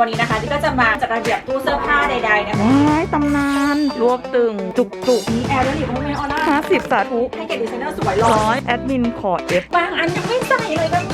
วันนี้นะคะที่ก็จะมาจัดระเบียบตู้เสื้อผ้าใดๆนะคะว้ายตำนานรวบตึง จุกจุกนี่แอร์แล้วหลิบไม่ออร่าห้าสิบสาธุให้เกียรติดีไซเนอร์สวยหล่อร้อยแอดมินขอเอฟบางอันยังไม่ใส่เลยก็มีอั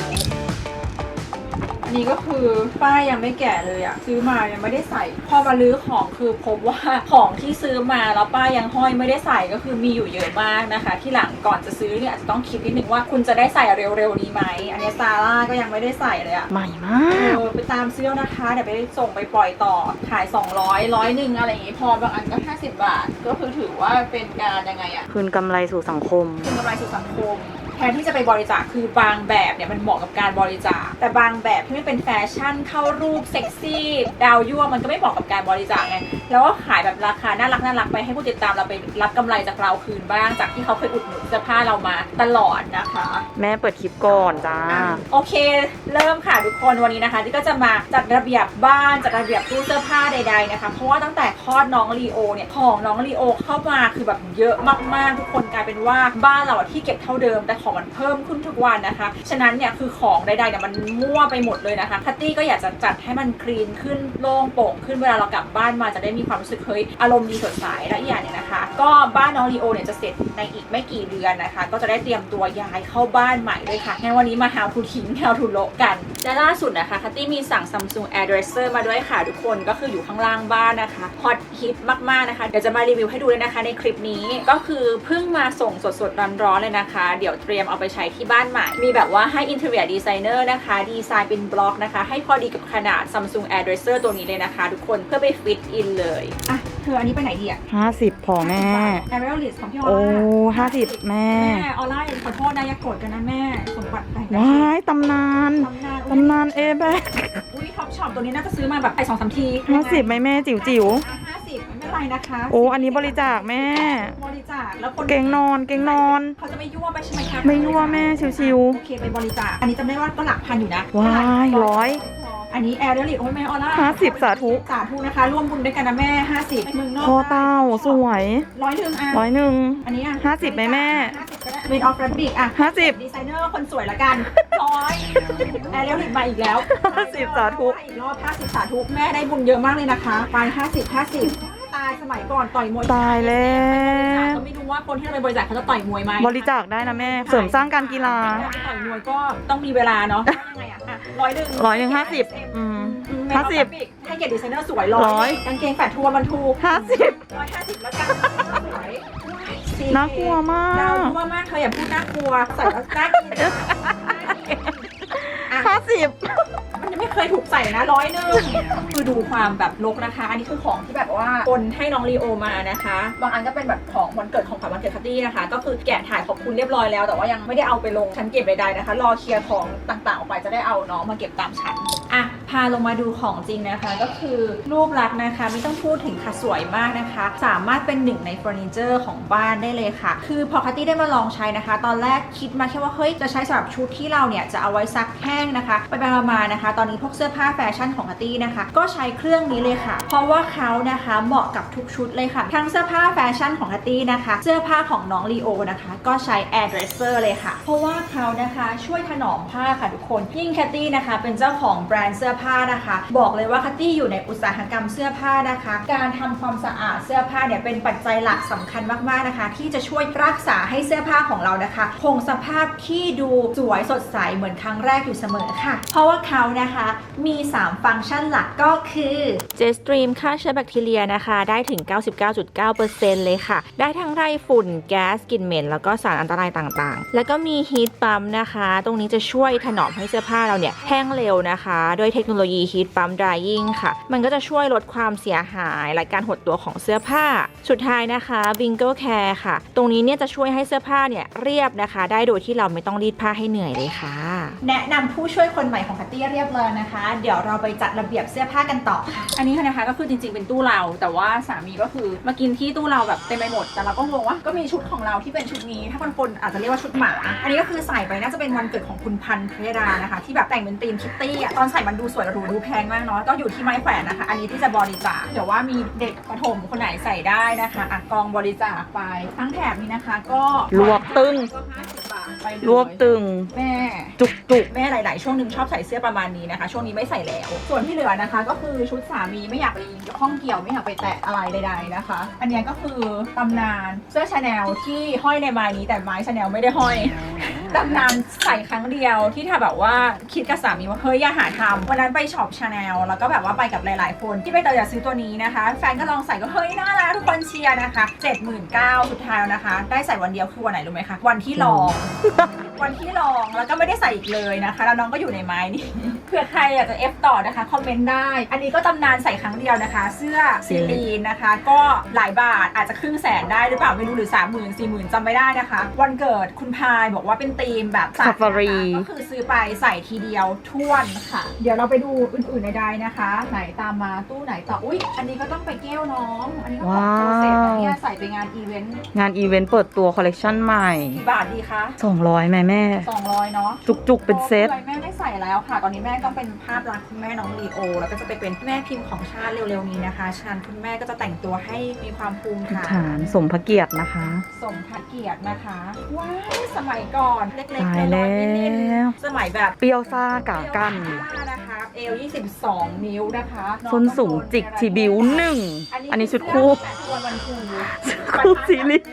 นนี้ก็คือป้ายยังไม่แกะเลยอะซื้อมายังไม่ได้ใส่ พอมาลื้อของคือพบว่าของที่ซื้อมาแล้วป้ายยังห้อยไม่ได้ใส่ก็คือมีอยู่เยอะมากนะคะ ที่หลังก่อนจะซื้อเนี่ยอาจจะต้องคิดนิดนึงว่าคุณจะได้ใส่เร็วๆนี้ไหมอันนี้ซาร่าก็ยังไม่ได้ใส่เลยอะใหม่มาเอกอไปตามซื้อนะคะเดี๋ยวไปส่งไปปล่อยต่อขาย 200ร้อยหนึ่งอะไรอย่างงี้พอบางอันก็ 50 บาท ก็คือถือว่าเป็นการยังไงอะคืนกำไรสู่สังคมเป็นกำไรสู่สังคมแทนที่จะไปบริจาคคือบางแบบเนี่ยมันเหมาะกับการบริจาค แต่บางแบบที่ไม่เป็นแฟชั่นเข้ารูปเซ็กซี่ดาวยั่วมันก็ไม่เหมาะกับการบริจาคไงแล้วก็ขายแบบราคาน่ารักน่ารักไปให้ผู้ติดตามเราไปรับกำไรจากเราคืนบ้างจากที่เขาเคยอุดหนุนเสื้อผ้าเรามาตลอดนะคะ แม่เปิดคลิปก่อนจ้าโอเค เริ่มค่ะทุกคนวันนี้นะคะที่ก็จะมาจัดระเบียบบ้านจัดระเบียบตู้เสื้อผ้าใด ๆนะคะ เพราะว่าตั้งแต่คลอดน้องลีโอเนี่ยของน้องลีโอเข้ามาคือแบบเยอะมากๆ ทุกคนกลายเป็นว่าบ้านเราอะที่เก็บเท่าเดิมแต่ของมันเพิ่มขึ้นทุกวันนะคะ ฉะนั้นเนี่ยคือของใดๆเนี่ยมันมั่วไปหมดเลยนะคะคัตตี้ก็อยากจะจัดให้มันคลีนขึ้นโล่งโปร่งขึ้นเวลาเรากลับบ้านมาจะได้มีความรู้สึกเฮ้ยอารมณ์ดีสดใสและอีกอย่างเนี่ยนะคะ ก็บ้านน้องลีโอเนี่ยจะเสร็จในอีกไม่กี่เดือนนะคะ ก็จะได้เตรียมตัวย้ายเข้าบ้านใหม่ด้วยค่ะงั้นวันนี้มา how to ทิ้ง how to โลกันและล่าสุดนะคะคัตตี้มีสั่ง Samsung Airdresser มาด้วยค่ะทุกคนก็คืออยู่ข้างล่างบ้านนะคะฮอตฮิตมากๆนะคะเดี๋ยวจะมารีวิวให้ดูเลยนะคะในคลิปนี้ก็คือเพิ่งมาส่งสดๆร้อนๆเลยนะคะ เดี๋ยวเตรียมเอาไปใช้ที่บ้านใหม่ มีแบบว่าให้ Interior Designer นะคะ ดีไซน์เป็นบล็อกนะคะ ให้พอดีกับขนาด Samsung Airdresser ตัวนี้เลยนะคะ ทุกคนเพื่อไปฟิตอินเลย อะ เธออันนี้ไปไหนดีอะห้าสิบพอแม่ แอเรลลิสของพี่ออโอ้ร่าห้าสิบแม่ แม่ออร่าขอโทษนะอย่าโกรธกันนะแม่สมบัติแต่งว้ายตำนานตำนานตำนานเอแบกอุ้ยท็อปช็อปตัวนี้น่าจะซื้อมาแบบไปสองสามทีห้าสิบไหมแม่จิ๋วจิ๋วห้าสิบไม่ เป็นไรนะคะโอ้อันนี้บริจาคแม่ บริจาคแล้วคนเก่งนอนเก่งนอน เขาจะไม่ยั่วไปใช่ไหมคะไม่ยั่วแม่ชิวๆโอเคไปบริจาคอันนี้จำได้ว่าก็หลักพันอยู่นะว้ายร้อยอันนี้แอร์เดลิโอ้ยแม่ออร่าห้าสิบสาธุสาธุนะคะ ร่วมบุญด้วยกันนะแม่ห้าสิบมึงนอกคอเต้าสวยร้อยหนึ่งอะร้อยหนึ่งอันนี้อะห้าสิบไหมแม่ห้าสิบก็ได้เวนออฟแรบิกอะห้าสิบดีไซเนอร์คนสวยละกันร้อยแอร์เดลิมาอีกแล้วห้าสิบสาธุอีกรอบห้าสิบสาธุแม่ได้บุญเยอะมากเลยนะคะ ไปห้าสิบห้าสิบตายสมัยก่อนต่อยมวยตายแล้ว ก็ไม่รู้ว่าคนที่เราไปบริจาคเขาจะต่อยมวยไหมบริจาคได้นะแม่ เสริมสร้างการกีฬาต่อยมวยก็ต้องมีเวลาเนาะยังไงอะอะร้อยหนึ่งร้อยหนึ่งห้าสิบอืมห้าสิบ ให้เกียรติดีไซเนอร์สวยร้ร้ออยย กางเกงแฟดทัวร์มันทูห้าสิบ ร้อยห้าสิบแล้วกันสวยน่ากลัวมาดาวกยั่วมากเธออย่าพูดน่ากลัวใส่แล้วน่ากินอะห้าสิบมันยัง ไม่เคยถูกใส่นะร้อยหนึ่งคือดูความแบบลกนะคะ อันนี้คือของที่แบบว่าคนให้น้องลีโอมานะคะ บางอันก็เป็นแบบของวันเกิดของขวัญวันเกิดคัตตี้นะคะ ก็คือแกะถ่ายขอบคุณเรียบร้อยแล้ว แต่ว่ายังไม่ได้เอาไปลงชั้นเก็บใดๆนะคะ รอเคลียร์ของต่างๆออกไปจะได้เอาน้องมาเก็บตามชั้นอะ พาลงมาดูของจริงนะคะ ก็คือรูปลักษณ์นะคะ ไม่ต้องพูดถึงค่ะสวยมากนะคะ สามารถเป็นหนึ่งในเฟอร์นิเจอร์ของบ้านได้เลยค่ะ คือพอคัตตี้ได้มาลองใช้นะคะ ตอนแรกคิดมาแค่ว่าเฮ้ยจะใช้สำหรับชุดที่เราเนี่ยจะเอาไว้ซักแห้งนะคะไปไปมาๆนะคะ ตอนนี้พวกเสื้อผ้าแฟชั่นของคัตตี้นะคะ ก็ใช้เครื่องนี้เลยค่ะ เพราะว่าเขานะคะเหมาะกับทุกชุดเลยค่ะทั้งเสื้อผ้าแฟชั่นของคัตตี้นะคะ เสื้อผ้าของน้องลีโอนะคะ ก็ใช้ Air Dresser เลยค่ะ เพราะว่าเขานะคะช่วยถนอมผ้าค่ะทุกคนยิ่งแคตตี้นะคะ เป็นเจ้าของแบรนด์เสื้อผ้านะคะ บอกเลยว่าแคตตี้อยู่ในอุตสาหกรรมเสื้อผ้านะคะ การทำความสะอาดเสื้อผ้าเนี่ยเป็นปัจจัยหลักสำคัญมากๆนะคะ ที่จะช่วยรักษาให้เสื้อผ้าของเรานะคะ คงสภาพที่ดูสวยสดใสเหมือนครั้งแรกอยู่เสมอค่ะ เพราะว่าเขานะคะมี 3 ฟังก์ชันหลักก็คือเจสตรีมฆ่าเชื้อแบคทีเรียนะคะ ได้ถึง 99.9%เลยค่ะ ได้ทั้งไรฝุ่นแก๊สกลิ่นเหม็น แล้วก็สารอันตรายต่างๆ แล้วก็มีฮีทปั๊มนะคะ ตรงนี้จะช่วยถนอมให้เสื้อผ้าเราเนี่ยแห้งเร็วนะคะ ด้วยเทคโนโลยีฮีทปั๊มดรายิงค่ะ มันก็จะช่วยลดความเสียหายและการหดตัวของเสื้อผ้า สุดท้ายนะคะวิงเกิลแคร์ค่ะ ตรงนี้เนี่ยจะช่วยให้เสื้อผ้าเนี่ยเรียบนะคะ ได้โดยที่เราไม่ต้องรีดผ้าให้เหนื่อยเลยค่ะ แนะนำผู้ช่วยคนใหม่ของคัตตี้เรียบร้อยนะคะ เดี๋ยวเราไปจัดระเบียบเสื้อผ้ากันต่อค่ะ อันนี้นะคะก็คือจริงๆเป็นตู้เรา แต่ว่าสามีก็คือมากินที่ตู้เราแบบเต็มไปหมด แต่เราก็งงว่าก็มีชุดของเราที่เป็นชุดนี้ ถ้าบางคนอาจจะเรียกว่าชุดหมา อันนี้ก็คือใส่ไปน่าจะเป็นวันเกิดของคุณพันธ์เพรานะคะ ที่แบบแต่งเป็นธีมคิตตี้อะตอนใส่มันดูสวยหรูดูแพงมากเนาะก็อยู่ที่ไม้แขวนนะคะ อันนี้ที่จะบริจาคเดี๋ยวว่ามีเด็กประถมคนไหนใส่ได้นะคะอะกองบริจาคไปทั้งแถบนี้นะคะ ก็รวบตึ้ง ก็50บาทไปเลยรวบตึงแม่ จุกจุกแม่หลาย ๆ ช่วงหนึ่งชอบใส่เสื้อประมาณนี้นะคะ ช่วงนี้ไม่ใส่แล้ว ส่วนที่เหลือนะคะ ก็คือชุดสามีไม่อยากไปข้องเกี่ยวไม่อยากไปแตะอะไรใด ๆ นะคะ อันเนี้ยก็คือตำนานเสื้อชาแนลที่ห้อยในไม้นี้แต่ไม้ชาแนลไม่ได้ห้อย ตำนานใส่ครั้งเดียวที่ถ้าแบบว่าคิดกับสามีว่าเฮ้ยอย่าหาทำวันนั้นไปช็อปชาแนลแล้วก็แบบว่าไปกับหลายๆ คนที่ไปเตยอยากซื้อตัวนี้นะคะ แฟนก็ลองใส่ก็เฮ้ยน่ารักทุกคนเชียร์นะคะ 79,000สุดท้ายแล้วนะคะ ได้ใส่วันเดียวคือวันไหนรู้ไหมคะวันที่ลอง วันที่ลองแล้วก็ไม่ได้ใส่อีกเลยนะคะแล้วน้องก็อยู่ในไม้นี่เผื่อใครอยากจะเอฟต่อนะคะคอมเมนต์ได้ อันนี้ก็ตำนานใส่ครั้งเดียวนะคะ เสื้อซีลีนนะคะ ก็หลายบาทอาจจะครึ่งแสนได้หรือเปล่าไม่รู้หรือ3 0 0 0 0 4 0 0 0 0จำไม่ได้นะคะ วันเกิดคุณพายบอกว่าเป็นธีมแบบสัตว์นะคะ Safari ก็คือซื้อไปใส่ทีเดียวท่วนค่ะ เดี๋ยวเราไปดูอื่นๆใดๆนะคะ ไหนตามมาตู้ไหนต่อ อุ้ยอันนี้ก็ต้องไปเก้วน้อง อันนี้ก็ของโปรเซสนะเนี่ยใส่ไปงานอีเวนต์งานอีเวนต์เปิดตัวคอลเลกชันใหม่ กี่บาทดีคะ200แม่แม่ 200เนาะจุกจุกๆเป็นเซตโอ้ยแม่ไม่ ใส่แล้วค่ะ ตอนนี้แม่ต้องเป็นภาพลักษณ์คุณแม่น้องลีโอ แล้วก็จะไปเป็นแม่พิมพ์ของชาติเร็วๆนี้นะคะชันคุณแม่ก็จะแต่งตัวให้มีความภูมิฐาฐานนสมพระเกียรตินะคะ สมพระเกียรตินะคะ ว้ายสมัยก่อนเล็กตายๆแล้น้อยๆนิดวๆสมัยแบบ เปรี้ยวซ่ากากันเอวนะคะเอล22 นิ้วนะคะองส้นสูงจิกทีบิวหนึ่ง อันนี้ชุดคู่วันวันครูคู่ซีรีส์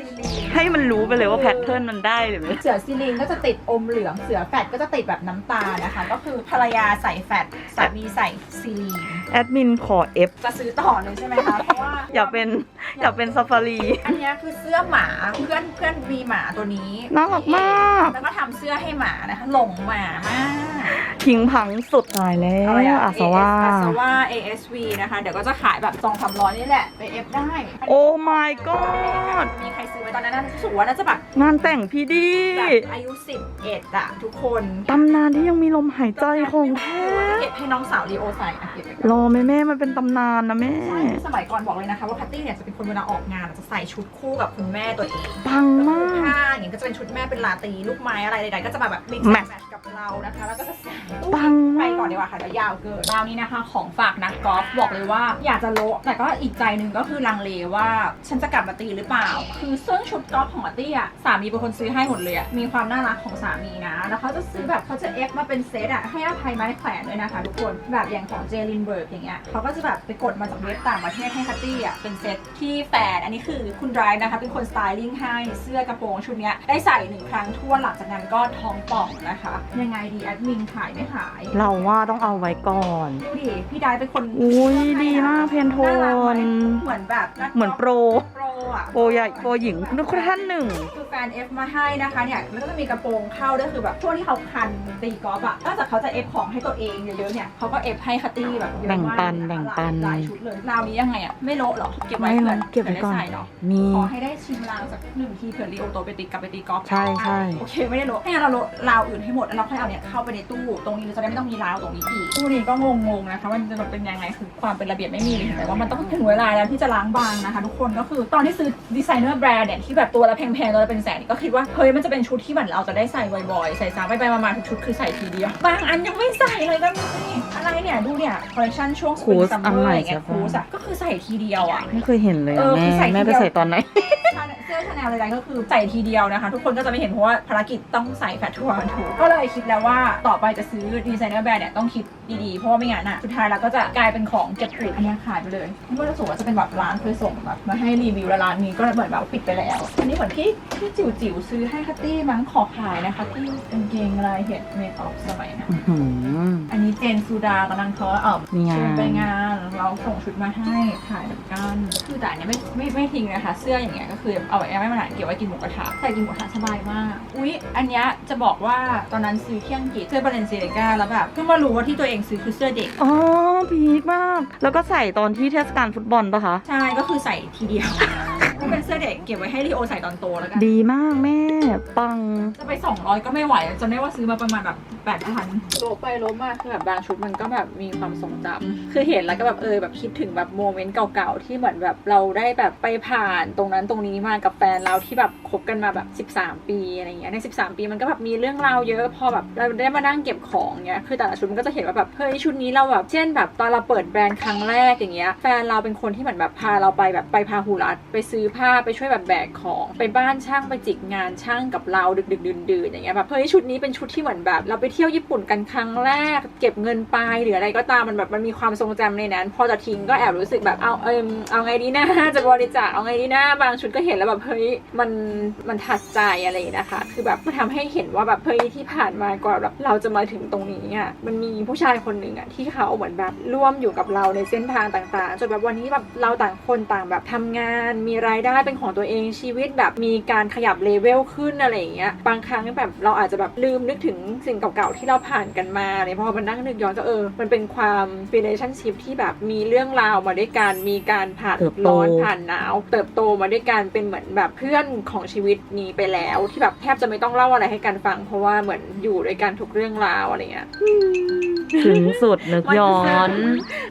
ให้มันรู้ไปเลยว่าแพทเทิร์นมันได้หรือไม่ เสือซีลินก็จะติดอมเหลือง เสือแฟดก็จะติดแบบน้ำตาลนะคะก็คือภรรยาใส่แฟดสามีใส่ซีลีนแอดมินขอเอฟจะซื้อต่อเลยใช่ไหมคะเพราะว่า อยากเป็นอยากเป็นซาฟารี อันเนี้ยคือเสื้อหมาเพื่อนเพื่อนมีหมาตัวนี้น่ารักมาก แล้วก็ทำเสื้อให้หมานะคะหลงหมามาก ทิ้งพังสุดตายแล้วอะไรอะอาสวาอาสวา ASV นะคะ เดี๋ยวก็จะขายแบบสองสามร้อยนี่แหละ ไปเอฟได้ โอ้ my god มีใครซื้อไหมตอนนั้นน่าจะรู้สึกว่าน่าจะแบบงานแต่งพี่ดีแบบอายุ11อะทุกคนตำนานที่ยังมีลมหายใจของแท้เก็บให้น้องสาวลีโอใส่อะเก็บไว้ก่อนรอแม่แม่มันเป็นตำนานนะแม่ใช่สมัยก่อนบอกเลยนะคะว่าแพตตี้เนี่ยจะเป็นคนเวลาออกงานจะใส่ชุดคู่กับคุณแม่ตัวเองปังก็มาคือกผ้าอย่างเงี้ยก็จะเป็นชุดแม่เป็นลาตรีลูกไม้อะไรใดๆก็จะมาแบบ mix and Match match กับเรานะคะ แล้วก็จะใส่ปังไปมาก ก่อนดีกว่าค่ะเดี๋ยวยาวเกินราวนี้นะคะ ของฝากนักกอล์ฟบอกเลยว่า อยากจะโละแต่ก็อีกใจหนึ่งก็คือลังเลว่าฉันจะกลับมาตีหรือเปล่า คือเสื้อชุดกอล์ฟของอาตี้อะสามีเป็นคนซื้อให้หมดเลยอะมีความน่ารักของสามีนะ แล้วเขาจะซื้อแบบเขาจะเอฟมาเป็นเซตอะให้อภัยไม้แขวนด้วยนะคะ ทุกคนแบบอย่างของเจลินเบิร์กอย่างเงี้ยเขาก็จะแบบไปกดมาจากเว็บต่างประเทศให้คัตตี้อะเป็นเซตที่แฟนอันนี้คือคุณไดรฟ์นะคะเป็นคนสไตลิ่งให้เสื้อกระโปรงชุดเนี้ยได้ใส่หนึ่งครั้งทั่วหลังจากนั้นก็ท้องป่องนะคะยังไงดีแอดมินขายไม่ขายเราว่าต้องเอาไว้ก่อนดูดิพี่ไดายเป็นคนอุ้ยดีมากเพนโทน่ารักไหมนเหมือนแบบกเหมือนโปร โปรอะโปรใหญ่โปรหญิงนึกท่านหนึ่ง คือแฟนเอฟมาให้นะคะเนี่ยแล้วก็จะมีกระโปรงเข้าด้วยคือแบบช่วงที่เขาคันตีกอล์ฟอะนอกจากเขาจะเอฟของให้ตัวเองเยอะๆเนี่ยเขาก็เอฟให้คัตตี้แบบเยอะแบ่งมากปันแบ่งปันหลายชุดเลยราวนี้ยังไงอะไม่โละเหรอเก็บไว้ไม่เผื่อเก็บไว้ก่อนเผื่ด้ใส่เนาะมีขอให้ได้ชิมราวสักหนึ่งทีเผื่อรีโอโตไปตีกลับไปตีกอล์ฟใช่ใช่โอเคไม่ได้โละให้เราโละราวอื่นให้หมดแล้วเราค่อยเอาเนี่ยเข้าไปในตู้ตรงนี้เราจะได้ไม่ต้องมีราวตรงนี้อีกตู้นี้ก็งงๆนะคะมันจะมันเป็นยังไงคือความเป็นระเบียบไม่มีเห็นไหมว่ามันต้องถึงเวลาแล้วที่จะล้างบางนะคะทุกคนก็คือตอนที่ซื้อดีไซเนอร์แบรนด์เนี่ยที่แบบตัวละแพงๆตัวละเป็นแสนก็คิดว่าเฮ้ยมันจะเป็นชุดที่เหมือนเราจะได้ใส่บ่อยๆใส่ซ้ำไปๆมาๆทุกชุดคือใส่ทีเดียวบางอันยังไม่ใส่เลยก็มีอะไรเนี่ยดูเนี่ยคอลเลคชันช่วงสปริง Cruise ซัมเมอันอใหม่ร์อย่างเงี้ยใช่คูปะสอะก็คือใส่ทีเดียวอะไม่เคยเห็นเลยเออะอแม่คือใส่ทีแม่ไปเดียวใส่ตอนไหนเสื้อชาแนลอะไรก็คือใส่ทีเดียวนะคะ ทุกคนก็จะไม่เห็นเพราะว่าภารกิจต้องใส่แฟตทัวร์มันถูกก็เลยคิดแล้วว่าต่อไปจะซื้อดีไซเนอร์แบรนด์เนี่ยต้องคิดดีๆ เพราะว่าไม่งั้นอะสุดท้ายแล้วก็จะกลายเป็นของเก็บกริดอันนี้ขายไปเลยไม่ว่าจะสูงว่าจะเป็นแบบร้านเคยส่งแบบมาให้รีวิวแล้วร้านนี้ก็เหมือนแบบปิดไปแล้ว อันนี้เหมือนที่ที่จิ๋วจิ๋วๆซื้อให้คัตตี้มั้งขอขายนะคะที่กางเกงลายเห็ดเมคออฟสมัยนั้นอื้อหืออันนี้เจนซูดากำลังเขาเออมีงานชวนไปงานเราส่งชุดมาให้ขายเหมือนกันคือแต่อันเนี้ยไม่ไม่ไม่ทิ้งนะคะ เสื้ออย่างเงี้ยก็คือเอาไว้ไม่มาไหนเก็บไว้กินหมูกระทะใส่กินหมูกระทะสบายมาก อุ๊ยอันเนี้ยจะบอกว่าตอนนั้นซื้อที่อังกฤษเสื้อบาเลนเซียกาแล้วแบบเพิ่งมารู้ว่าที่ตัวเองซื้อคือเสื้อเด็ก อ๋อพีคมาก แล้วก็ใส่ตอนที่เทศกาลฟุตบอลปะคะ ใช่ ก็คือใส่ทีเดียว ก็เป็นเสื้อเด็กเก็บไว้ให้ลีโอใส่ตอนโตแล้วกันดีมากแม่ ปัง จะไป 200 ก็ไม่ไหวจำได้ว่าซื้อมาประมาณแบบ8,000 โลไปโลมาคือแบบบางชุดมันก็แบบมีความทรงจำคือเห็นแล้วก็แบบเออแบบคิดถึงแบบโมเมนต์เก่าๆ ที่เหมือนแบบเราได้แบบไปผ่านตรงนั้นตรงนี้มากับแฟนเราที่แบบคบกันมาแบบ 13 ปีอะไรเงี้ยใน 13 ปีมันก็แบบมีเรื่องราวเยอะพอแบบเราได้มานั่งเก็บของเงี้ยคือแต่ละชุดมันก็จะเห็นว่าแบบเฮ้ยชุดนี้เราแบบเช่น แบบตอนเราเปิดแบรนด์ครั้งแรกอย่างเงี้ยแฟนเราเป็นคนที่เหมือนแบบพาเราไปแบบไปพาหูรัดไปซื้อผ้าไปช่วยแบบแบกของ ไปบ้านช่างไปจิกงานช่างกับเราดึกดึกดื่นดื่นๆอย่างเงี้ยแบบเฮ้ยชุดนี้เป็นชุดที่เหมือนแบบ เราไปเที่ยวญี่ปุ่นกันครั้งแรก เก็บเงินไปหรืออะไรก็ตามมันแบบมันมีความทรงจำในนั้น พอจะทิ้งก็แอบรู้สึกแบบเอาเอิมเอาไงดีนะจะบริจาคเอาไงดีนะบางชุดก็เห็นแล้วแบบเฮ้ยมันมันทัดใจอะไรนะคะ คือแบบมันทำให้เห็นว่าแบบเฮ้ยที่ผ่านมากว่าแบบเราจะมาถึงตรงนี้อะมันมีผู้ชายคนหนึ่งอะที่เขาเหมือนแบบร่วมอยู่กับเราในเส้นทางต่างๆจนแบบวันนี้แบบเราต่างคนต่างแบบทำงานมีรายได้เป็นของตัวเองชีวิตแบบมีการขยับเลเวลขึ้นอะไรอย่างเงี้ยบางครั้งแบบเราอาจจะแบบลืมนึกถึงสิ่งเก่าๆที่เราผ่านกันมาเนี่ยพอมันนั่งนึกย้อนก็เออ มันเป็นความ relationship ที่แบบมีเรื่องราวมาด้วยกันมีการผ่านเติบโตร้อนผ่านหนาว เติบโตมาด้วยกันเป็นเหมือนแบบเพื่อนของชีวิตนี้ไปแล้ว ที่แบบแทบจะไม่ต้องเล่าอะไรให้กันฟัง เพราะว่าเหมือนอยู่ด้วยกันทุกเรื่องราวอะไรเงี้ยถึงสุดนึกย้อน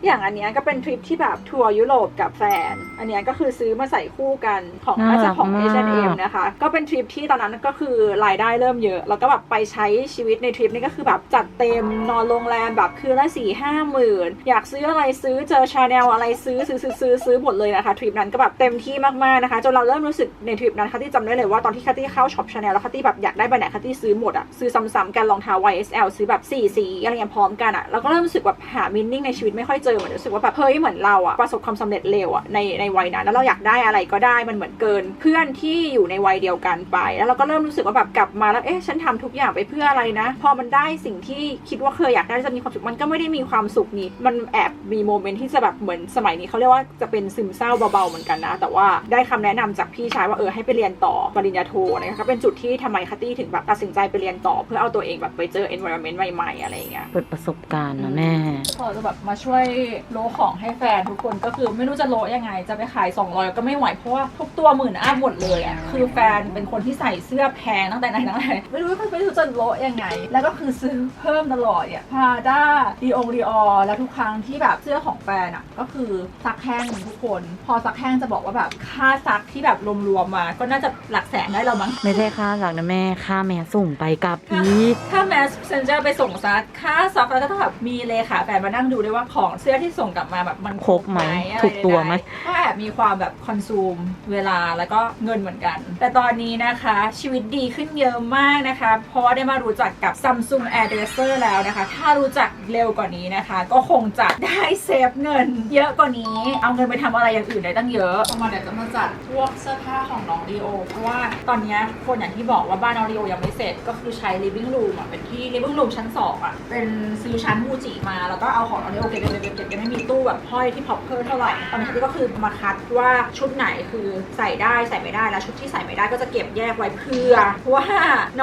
อย่างอันเนี้ยก็เป็นทริปที่แบบทัวร์ยุโรปกับแฟน อันเนี้ยก็คือซื้อมาใส่คู่กันของน่าน่ารัจะกของมาก H&M นะคะ ก็เป็นทริปที่ตอนนั้นก็คือรายได้เริ่มเยอะ แล้วก็แบบไปใช้ชีวิตในทริปนี้ก็คือแบบจัดเต็มนอนโรงแรมแบบคืนละสี่ห้าหมื่นอยากซื้ออะไรซื้อเจอชาแนลอะไรซื้อซื้อซื้อซื้อซื้อหมดเลยนะคะทริปนั้นก็แบบเต็มที่มากๆนะคะจนเราเริ่มรู้สึกในทริปนั้นคัตตี้จำได้เลยว่าตอนที่คัตตี้เข้าช็อปชาแนลแล้วคัตตี้แบบอยากได้ใบไหนคัตตี้ซื้อหมดอะซื้อซ้ำๆกันรองเท้า YSL ซื้อแบบสี่สีอะไรเงี้ยพร้อมกันอะแล้วก็เริ่มรู้สึกแบบหามินนิ่งในชีวิตไม่ค่อยเจอเหมือนรู้สึกว่าแบบเฮ้ยเหมือนเราอะประสบความสำเร็จเร็วอะในในวัยนั้นแล้วเราอยากได้อะไรก็ได้มันเหมือนเกิน เพื่อนที่อยู่ในวัยเดียวกันไป แล้วเราก็เริ่มรู้สึกว่าแบบกลับมาแล้วเอ๊ะฉันทำทุกอย่างไปเพื่ออะไรนะ พอมันได้สิ่งที่คิดว่าเคยอยากได้จะมีความสุขมันก็ไม่ได้มีความสุขนี่มันแอบมีโมเมนต์ที่จะแบบเหมือนสมัยนี้เขาเรียกว่าจะเป็นซึมเศร้าเบาๆเหมือนกันนะ แต่ว่าได้คำแนะนำจากพี่ชายว่าเออให้ไปเรียนต่อปริญญาโทนะคะก็เป็นจุดที่ทำไมคัตตี้ถึงแบบตัดสินใจไปเรียนต่อ เพื่อเอาตัวเองแบบไปเจอ environment ใหม่ๆอะไรอย่างเงี้ยเปิดประสบการณ์นะแม่พอจะแบบมาช่วยโลของให้แฟนทุกคนก็คือไม่รู้จะโลยังไงจะไปขาย 200 ก็ไม่ไหวเพราะว่าทุกตัวหมื่นอ้าหมดเลยอะคือแฟนเป็นคนที่ใส่เสื้อแพงตั้งแต่ไหนตั้งแต่ไม่รู้ไม่รู้จะโลยังไง แล้วก็คือซื้อเพิ่มตลอดอะพาด้าดีองดีออแล้วทุกครั้งที่แบบเสื้อของแฟนอะ ก็คือซักแห้งทุกคน พอซักแห้งจะบอกว่าแบบค่าซักที่แบบรวมๆมา ก็น่าจะหลักแสนได้แล้วมั้งไม่ใช่ค่าหลักนะแม่ค่าแม่ส่งไปกลับอีกถ้าแมสเซนเจอร์ไปส่งซักค่าซักแล้วก็ต้องแบบมีเลขาแฟนมานั่งดูด้วยว่าของเสื้อที่ส่งกลับมาแบบมันครบไหมอะไรถูกตัวไหมก็แอบมีความแบบคอนซูมเวลาแล้วก็เงินเหมือนกัน แต่ตอนนี้นะคะชีวิตดีขึ้นเยอะมากนะคะ เพราะว่าได้มารู้จักกับ Samsung Air Dresser แล้วนะคะ ถ้ารู้จักเร็วกว่านี้นะคะ ก็คงจะได้เซฟเงิน เยอะกว่านี้ เอาเงินไปทำอะไรอย่างอื่นได้ตั้งเยอะมาเดี๋ยวจะมาจัดพวกเสื้อผ้าของน้องดีโอเพราะว่าตอนนี้คนอย่างที่บอกว่าบ้านน้องดีโอยังไม่เสร็จ ก็คือใช้ living room อะเป็นที่ living room ชั้นสองอะเป็นซื้อชั้นมูจิมาแล้วก็เอาของน้องดีโอเก็บเก็บเก็บเก็บไม่มีตู้แบบห้อยที่พอปเพิ่เท่าไหร่ตอนนี้ก็คือมาคัดว่าชุดไหนคือใส่ได้ใส่ไม่ได้แล้วชุดที่ใส่ไม่ได้ก็จะเก็บแยกไว้เพื่อเพราะว่า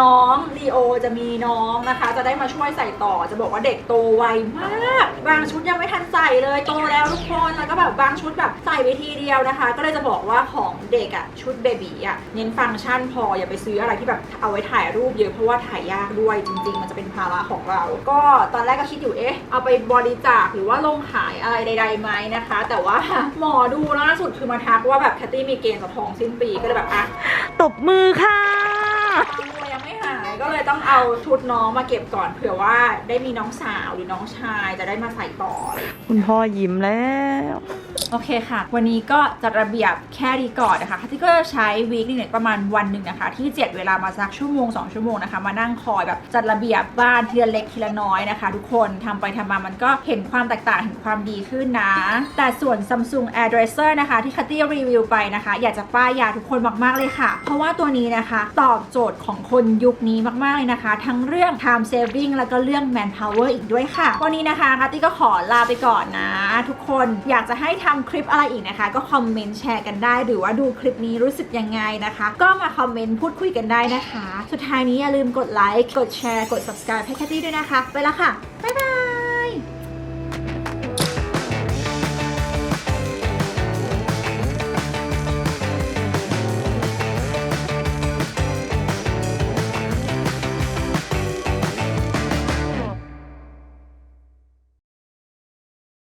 น้องลีโอจะมีน้องนะคะ จะได้มาช่วยใส่ต่อจะบอกว่าเด็กโตไวมาก บางชุดยังไม่ทันใส่เลยโตแล้วทุกคนแล้วก็แบบบางชุดแบบใส่ไปทีเดียวนะคะ ก็เลยจะบอกว่าของเด็กอะชุดเบบีอะเน้นฟังก์ชันพออย่าไปซื้ออะไรที่แบบเอาไว้ถ่ายรูปเยอะเพราะว่าถ่ายยากด้วยจริง ๆ มันจะเป็นภาระของเรา ก็ตอนแรกก็คิดอยู่เอ๊ะเอาไปบริจาคหรือว่าลงขายอะไรใดๆไหมนะคะ แต่ว่าหมอดูล่าสุดคือมาทักว่าแบบแคตตี้มีเกณฑ์จะท้องสิ้นปีก็เลยแบบอะตบมือค่ะ ตัวยังไม่หายก็เลยต้องเอาชุดน้องมาเก็บก่อนเผื่อว่าได้มีน้องสาวหรือน้องชายจะได้มาใส่ต่ออะไรคุณพ่อยิ้มแล้วโอเคค่ะ วันนี้ก็จัดระเบียบแค่ดีก่อนนะคะที่ก็จะใช้วีคหนึงเนี่ยประมาณวันหนึ่งนะคะ ที่เจ็ดเวลามาสักชั่วโมง 2 ชั่วโมงนะคะ มานั่งคอยแบบจัดระเบียบบ้านทีละเล็กทีละน้อยนะคะ ทุกคนทำไปทำมามันก็เห็นความแตกต่างเห็นความดีขึ้นนะ แต่ส่วน Samsung Air Dresser นะคะ ที่คัตตี้รีวิวไปนะคะ อยากจะป้ายยาทุกคนมากๆเลยค่ะ เพราะว่าตัวนี้นะคะ ตอบโจทย์ของคนยุคนี้มากๆเลยนะคะ ทั้งเรื่อง time saving แล้วก็เรื่อง manpower อีกด้วยค่ะ วันนี้นะคะคัตตี้ก็ขอลาไปก่อนนะ ทุกคนอยากจะให้ทำคลิปอะไรอีกนะคะ ก็คอมเมนต์แชร์กันได้ หรือว่าดูคลิปนี้รู้สึกยังไงนะคะ ก็มาคอมเมนต์พูดคุยกันได้นะคะ สุดท้ายนี้อย่าลืมกดไลค์กดแชร์กด subscribe ให้แคทตี้ด้วยนะคะ ไปแล้วค่ะ บ๊ายบาย